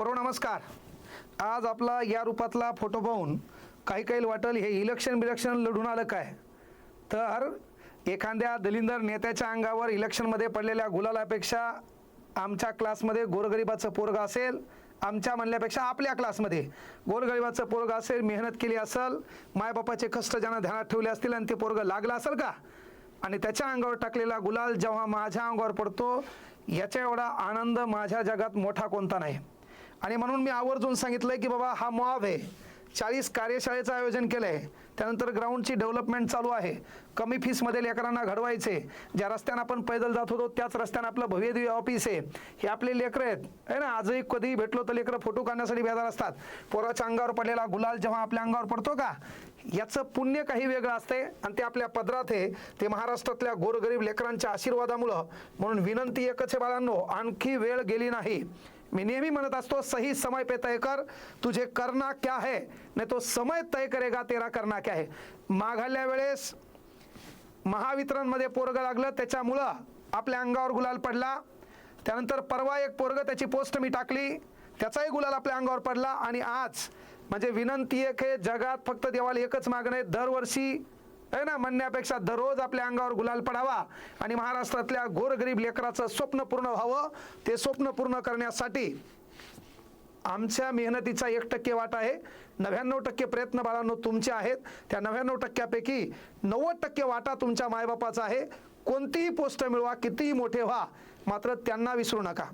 परो नमस्कार. आज आपला या रूपातला फोटो पाहून काही काही वाटेल हे इलेक्शन बिलेक्शन लढून आलं काय? तर एखाद्या दलिंदर नेत्याच्या अंगावर इलेक्शनमध्ये पडलेल्या गुलालापेक्षा आमच्या क्लासमध्ये गोरगरिबाचं पोरग असेल आमच्या म्हणल्यापेक्षा आपल्या क्लासमध्ये गोरगरिबाचं पोरग असेल मेहनत केली असेल मायबापाचे कष्ट ज्यांना ध्यानात ठेवले असतील आणि ते पोरग लागलं असेल का? आणि त्याच्या अंगावर टाकलेला गुलाल जेव्हा माझ्या अंगावर पडतो याच्या एवढा आनंद माझ्या जगात मोठा कोणता नाही. आणि म्हणून मी आवर्जून सांगितलंय की बाबा हा मॉब आहे. चाळीस कार्यशाळेचं आयोजन केलं आहे त्यानंतर ग्राउंडची डेव्हलपमेंट चालू आहे. कमी फीसमध्ये लेकरांना घडवायचे. ज्या रस्त्यानं आपण पैदल जात होतो त्याच रस्त्यानं आपलं भव्यदिव्य ऑफिस आहे. हे आपले लेकरं आहेत. आहे ना? आजही कधी भेटलो तर लेकरं फोटो काढण्यासाठी बेजार असतात. पोराच्या अंगावर पडलेला गुलाल जेव्हा आपल्या अंगावर पडतो का? याचं पुण्य काही वेगळं असते आणि ते आपल्या पदरात आहे. ते महाराष्ट्रातल्या गोरगरीब लेकरांच्या आशीर्वादामुळं. म्हणून विनंती एकच आहे बाळांनो आणखी वेळ गेली नाही. मी नेहमी म्हणत असतो सही समय पे तय कर. तुझे करना क्या है? नाही तो समय तय करेगा तेरा करना क्या है? माघाल्या वेळेस महावितरणमध्ये पोरगं लागलं त्याच्यामुळं आपल्या अंगावर गुलाल पडला. त्यानंतर परवा एक पोरगं त्याची पोस्ट मी टाकली त्याचाही गुलाल आपल्या अंगावर पडला. आणि आज म्हणजे विनंती एक आहे जगात फक्त देवाला एकच मागणं आहे दरवर्षी आहे ना? म्हणण्यापेक्षा दररोज आपल्या अंगावर गुलाल पडावा आणि महाराष्ट्रातल्या गोरगरीब लेकराचं स्वप्न पूर्ण व्हावं. ते स्वप्न पूर्ण करण्यासाठी आमच्या मेहनतीचा एक टक्के वाटा आहे. नव्याण्णव टक्के प्रयत्न बाळांनो तुमचे आहेत. त्या नव्याण्णव टक्क्यापैकी नव्वद टक्के वाटा तुमच्या मायबापाचा आहे. कोणतीही पोस्ट मिळवा कितीही मोठे व्हा. मात्र त्यांना विसरू नका.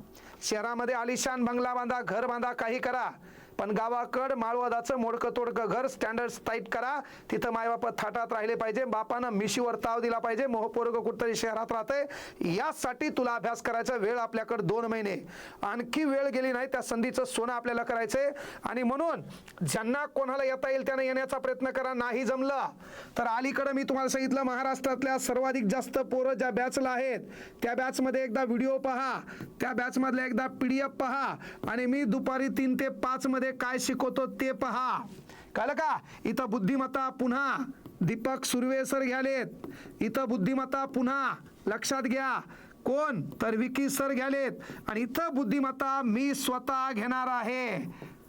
शहरामध्ये आलिशान बंगला बांधा घर बांधा काही करा. पण गावाकड माळवादाचं मोडकं तोडकं घर स्टँडर्ड टाईट करा. तिथं मायबाप थाटात राहिले पाहिजे. बापानं मिशीवर ताव दिला पाहिजे. मोहपोरग कुठतरी शहरात राहते यासाठी तुला अभ्यास करायचा. वेळ आपल्याकडे दोन महिने. आणखी वेळ गेली नाही त्या संधीचं सोनं आपल्याला करायचंय. आणि म्हणून ज्यांना कोणाला येता येईल त्यांना येण्याचा प्रयत्न करा. नाही जमलं तर अलीकडं मी तुम्हाला सांगितलं महाराष्ट्रातल्या सर्वाधिक जास्त पोरं ज्या बॅचला आहेत त्या बॅचमध्ये एकदा व्हिडिओ पहा. त्या बॅचमधल्या एकदा पी डी एफ पहा. आणि मी दुपारी तीन ते पाचमध्ये मध्ये काय शिकवतो ते पहा. कळलं का? इथं बुद्धिमत्ता पुन्हा. दीपक सुर्वे सर घ्यालेत. इथं बुद्धिमत्ता पुन्हा. लक्षात घ्या. कोण? तर विकी सर घ्यालेत. आणि इथं बुद्धिमत्ता मी स्वतः घेणार आहे.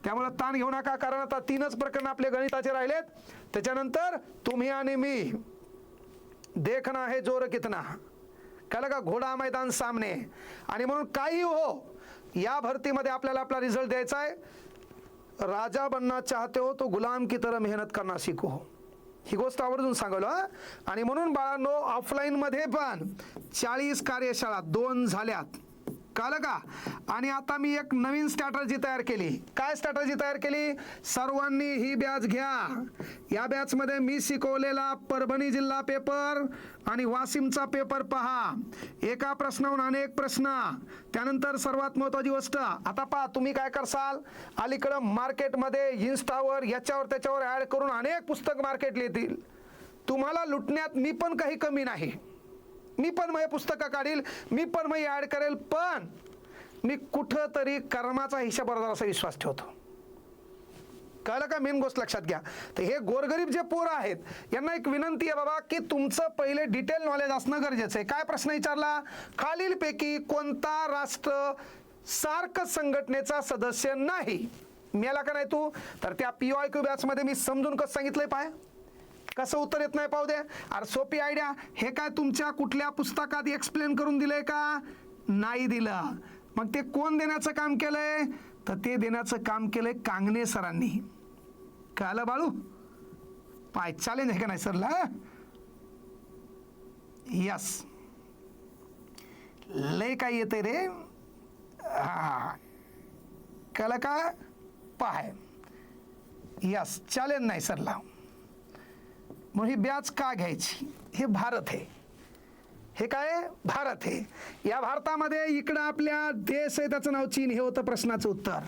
त्यामुळे ताण घेऊ नका कारण आता तीनच प्रकरण आपले गणिताचे राहिलेत. त्याच्यानंतर तुम्ही आणि मी. देखना हे जोर कितना. कळलं का? घोडा मैदान सामने. आणि म्हणून काही हो या भरतीमध्ये आपल्याला आपला रिझल्ट द्यायचा आहे. राजा बनना चाहते हो तो गुलाम की तरह मेहनत करना सीखो। ही गोष्ट आवर्जून सांगलो आणि म्हणून बाळांनो ऑफलाईनमध्ये पण चाळीस कार्यशाळा दोन झाल्यात. कळलं का आणि आता मी एक नवीन स्ट्रॅटर्जी तयार केली. काय स्ट्रॅटर्जी तयार केली? सर्वांनी ही बॅच घ्या. या बॅचमध्ये मी शिकवलेला परभणी जिल्हा पेपर आणि वाशिमचा पेपर पहा. एका प्रश्नाहून अनेक प्रश्न. त्यानंतर सर्वात महत्त्वाची गोष्ट आता पहा तुम्ही काय करसाल? अलीकडं मार्केटमध्ये इन्स्टावर याच्यावर त्याच्यावर ॲड करून अनेक पुस्तक मार्केटला येतील. तुम्हाला लुटण्यात मी पण काही कमी नाही. मी पण मग पुस्तकं काढील मी पण मग ॲड करेल पण मी कुठं तरी कर्माचा हिशाबरोबर असा विश्वास ठेवतो. कळलं का? मेन गोष्ट लक्षात घ्या. तर हे गोरगरीब जे पोरं आहेत यांना एक विनंती आहे बाबा की तुमचं पहिले डिटेल नॉलेज असणं गरजेचं आहे. काय प्रश्न विचारला? खालीलपैकी कोणता राष्ट्र सार्क संघटनेचा सदस्य नाही? मिळाला का नाही तू? तर त्या पी आय क्यू बॅचमध्ये मी समजून कसं सांगितलंय पाय कसं उत्तर येत नाही पाहू दे. अरे सोपी आयडिया हे काय तुमच्या कुठल्या पुस्तकात एक्सप्लेन करून दिलंय का? नाही दिलं. मग ते कोण देण्याचं काम केलंय? तर ते देण्याचं काम केलंय कांगणे सरांनी. कळलं बाळू? पाय चॅलेंज आहे का नाही सरला? यस लय काय येते रे. हा. कळलं का? पाय. यस चॅलेंज नाही सरला. म्हणून ही ब्याज का घ्यायची? हे भारत आहे. हे काय? भारत आहे. या भारतामध्ये इकडं आपल्या देश आहे त्याचं नाव चीन. हे होतं प्रश्नाचं उत्तर.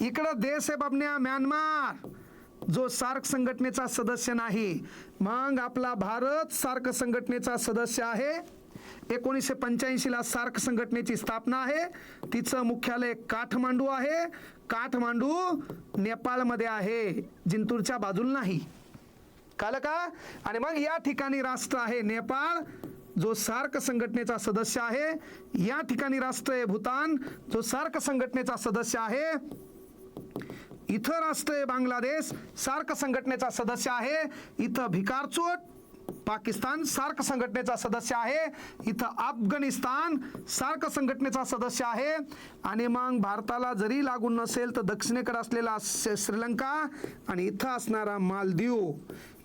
इकडं देश आहे बाबन्या म्यानमार. जो सार्क संघटनेचा सदस्य नाही मग आपला भारत सार्क संघटनेचा सदस्य आहे. एकोणीसशे पंच्याऐंशीला सार्क संघटनेची स्थापना आहे. तिचं मुख्यालय काठमांडू आहे. काठमांडू नेपाळमध्ये आहे. जिंतूरच्या बाजूला नाही. कालं का आणि मग या ठिकाणी राष्ट्र आहे नेपाळ जो सार्क संघटनेचा सदस्य आहे. या ठिकाणी राष्ट्र आहे भूतान जो सार्क संघटनेचा सदस्य आहे. इथं राष्ट्र आहे बांगलादेश सार्क संघटनेचा सदस्य आहे. इथं भिकारचोट पाकिस्तान सार्क संघटनेचा सदस्य आहे. इथं अफगाणिस्तान सार्क संघटनेचा सदस्य आहे. आणि मग भारताला जरी लागून नसेल तर दक्षिणेकडे असलेला श्रीलंका आणि इथं असणारा मालदीव.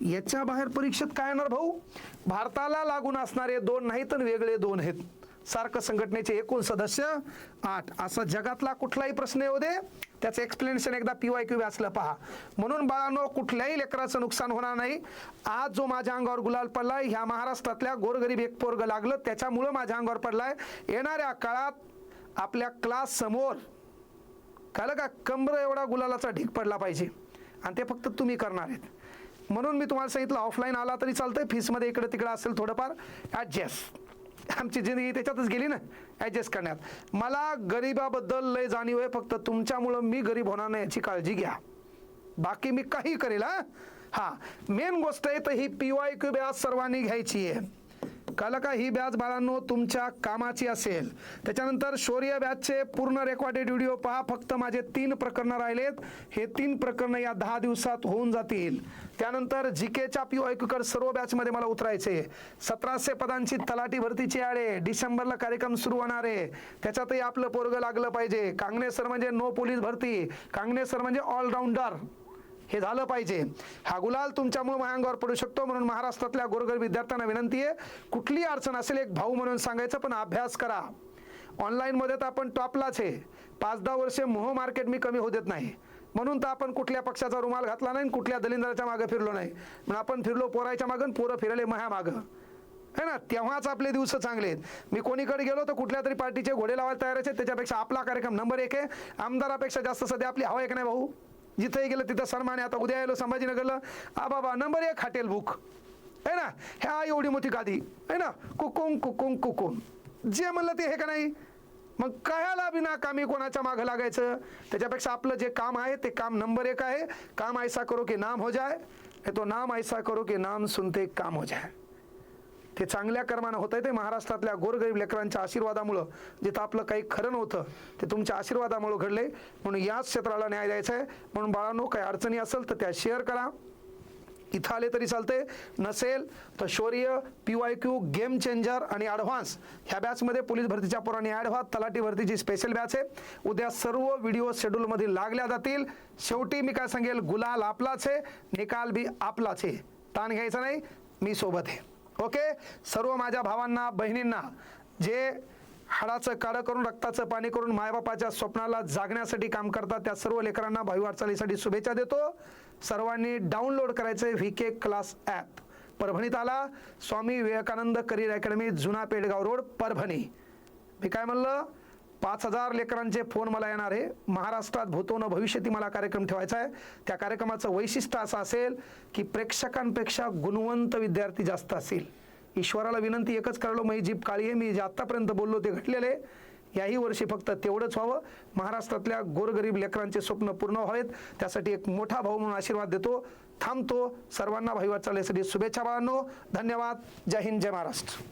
याच्या बाहेर परीक्षेत काय येणार भाऊ? भारताला लागून असणारे दोन नाही तर वेगळे दोन आहेत. सार्क संघटनेचे एकूण सदस्य आठ. असा जगातला कुठलाही प्रश्न येऊ दे त्याचं एक्सप्लेनेशन एकदा पी वाय क्यू असलं पहा. म्हणून बाळांनो कुठल्याही लेकराचं नुकसान होणार नाही. आज जो माझ्या अंगावर गुलाल पडलाय ह्या महाराष्ट्रातल्या गोरगरीब एक पोरग लागलं त्याच्यामुळं माझ्या अंगावर पडलाय. येणाऱ्या काळात आपल्या क्लास समोर कळलं का कंबर एवढा गुलालाचा ढीक पडला पाहिजे. आणि ते फक्त तुम्ही करणार आहेत. म्हणून मी तुम्हाला सांगितलं ऑफलाईन आला तरी चालतंय फीसमध्ये इकडे तिकडे असेल थोडंफार. ॲडजस्ट आमची जिंदगी त्याच्यातच गेली ना ॲडजस्ट करण्यात. मला गरिबाबद्दल लय जाणीव आहे फक्त तुमच्यामुळं मी गरीब होणार नाही याची काळजी घ्या. बाकी मी काही करेल हा. मेन गोष्ट आहे तर ही पी वाय क्यूब बॅच सर्वांनी घ्यायची आहे. कळलं का ही बॅच बाळांनो तुमच्या कामाची असेल. त्याच्यानंतर शौर्य बॅचचे पूर्ण रेकॉर्डेड व्हिडिओ पहा. फक्त माझे तीन प्रकरणं राहिलेत. हे तीन प्रकरणं या दहा दिवसात होऊन जातील. त्यानंतर जी केच्या पी वाय सर्व बॅचमध्ये मला उतरायचे. सतराशे पदांची तलाठी भरतीची आड आहे डिसेंबरला कार्यक्रम सुरू होणार आहे. त्याच्यातही आपलं पोरगं लागलं पाहिजे. कांगणे सर म्हणजे नो पोलीस भरती. कांगणे सर म्हणजे ऑलराऊंडर हे झालं पाहिजे. हा गुलाल तुमच्यामुळे माझ्या अंगावर पडू शकतो म्हणून महाराष्ट्रातल्या गोरगरीब विद्यार्थ्यांना विनंती आहे कुठली अडचण असेल एक भाऊ म्हणून सांगायचं पण अभ्यास करा. ऑनलाईनमध्ये तर आपण टॉपलाच आहे. पाच दहा वर्षे मोह मार्केट मी कमी होऊ देत नाही. म्हणून तर आपण कुठल्या पक्षाचा रुमाल घातला नाही कुठल्या दलिंद्राच्या मागं फिरलो नाही. म्हणून आपण फिरलो पोरायच्या मागं पोरं फिरले मह्या मागं. है ना? तेव्हाच आपले दिवस चांगले आहेत. मी कोणीकडे गेलो तर कुठल्या तरी पार्टीचे घोडे लावायला तयार आहेत त्याच्यापेक्षा आपला कार्यक्रम नंबर एक आहे. आमदारापेक्षा जास्त सध्या आपली हवा एक नाही भाऊ? जिथंही गेलं तिथं सन्मान आहे आता उद्या आलो संभाजीनगरला. आ बाबा नंबर एक हॉटेल बुक आहे ना? ह्या एवढी मोठी गादी. आहे ना? कुकुम कुकुम कुकुम. जे म्हणलं ते हे का नाही? मग कशाला बिना कामी कोणाच्या मागं लागायचं? त्याच्यापेक्षा आपलं जे काम आहे ते काम नंबर एक आहे. काम ऐसा करो की नाम हो जाए हे तो नाम ऐसा करो की नाम सुनते काम हो जाए ते चांगल्या कर्मानं होत आहे ते महाराष्ट्रातल्या गोरगरीब लेकरांच्या आशीर्वादामुळं जिथं आपलं काही खरं नव्हतं ते तुमच्या आशीर्वादामुळं घडले. म्हणून याच क्षेत्राला न्याय द्यायचा आहे. म्हणून बाळांनो काही अडचणी असेल तर त्या शेअर करा. इथं आले तरी चालते नसेल तर Shaurya P Y Q game changer आणि ॲडव्हान्स ह्या बॅचमध्ये पोलीस भरतीच्या पोरांनी ॲड व्हा. तलाठी भरतीची स्पेशल बॅच आहे. उद्या सर्व व्हिडिओ शेड्यूलमध्ये लागल्या जातील. शेवटी मी काय सांगेल? गुलाल आपलाच आहे. निकाल बी आपलाच आहे. ताण घ्यायचा नाही. मी सोबत आहे. ओके? सर्व माझ्या भावांना बहिणींना जे हाडाचं काळं करून रक्ताचं पाणी करून मायबापाच्या स्वप्नाला जागण्यासाठी काम करतात त्या सर्व लेकरांना भावी वाटचालीसाठी शुभेच्छा देतो. सर्वांनी डाउनलोड करायचं व्ही के क्लास ॲप. परभणीत आला. स्वामी विवेकानंद करिअर अकॅडमी जुना पेडगाव रोड परभणी. मी काय म्हणलं? पाच हजार लेकरांचे फोन मला येणार आहे. महाराष्ट्रात भूतोनं भविष्यती मला कार्यक्रम ठेवायचा आहे. त्या कार्यक्रमाचं वैशिष्ट्य असं असेल की प्रेक्षकांपेक्षा गुणवंत विद्यार्थी जास्त असतील. ईश्वराला विनंती एकच करालो मी जीप काळी आहे मी जे आत्तापर्यंत बोललो ते घडलेले याही वर्षी फक्त तेवढंच व्हावं. महाराष्ट्रातल्या गोरगरीब लेकरांचे स्वप्न पूर्ण व्हावेत. त्यासाठी एक मोठा भाऊ म्हणून आशीर्वाद देतो. थांबतो. सर्वांना भाई वाटचालीसाठी शुभेच्छा बाळांनो. धन्यवाद. जय हिंद जय महाराष्ट्र.